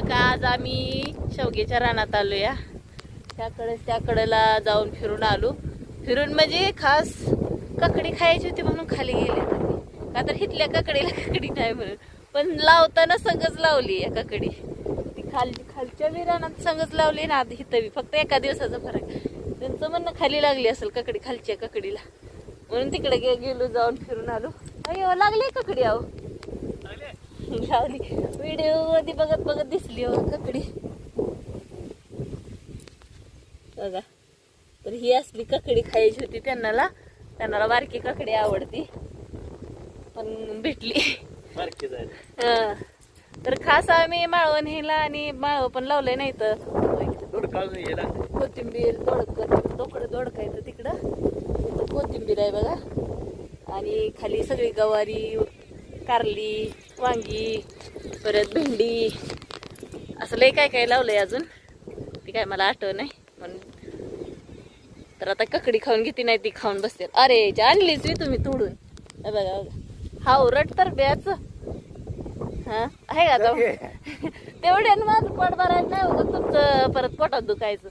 बघा आज आम्ही शेवग्याच्या रानात आलो या त्याकडे त्याकडेला जाऊन फिरून आलो. फिरून म्हणजे खास ककडी खायची होती म्हणून खाली गेले का तर हिथल्या ककडीला ककडी नाही म्हणून. पण लावताना संगच लावली या ककडी. ती खाली खालच्या बी रानात संगच लावली ना आता हिथं बी. फक्त एका दिवसाचा फरक. त्यांचं म्हणणं खाली लागली असेल ककडी खालच्या ककडीला. म्हणून तिकडे गे गेलो जाऊन फिरून आलो. अयो लागली ककडी अहो. लावली. व्हिडिओमध्ये बघत बघत दिसली हो ककडी. बघा. तर ही असली ककडी खायची होती त्यांना त्यांना बारकी ककडी आवडती. पण भेटली. हं. तर खास आम्ही माळवण हेला आणि माळव पण लावलंय नाही तर. कोथिंबीर दोडक दोकडं दोडक तिकडं. कोथिंबीर आहे बघा. आणि खाली सगळी गवारी कारली वांगी परत भेंडी. असं लय काय काय लावलंय अजून? ती काय मला आठव नाही म्हणून तर आता ककडी खाऊन घेते नाही ती खाऊन बसते. अरे आणलीच मी तुम्ही तोडून. हे बघा बघा. हा उरट तर ब्याच. हा आहे का आता? तेवढ्यानं माझं पोट भरायचं नाही तुमचं परत पोटात दुखायचं.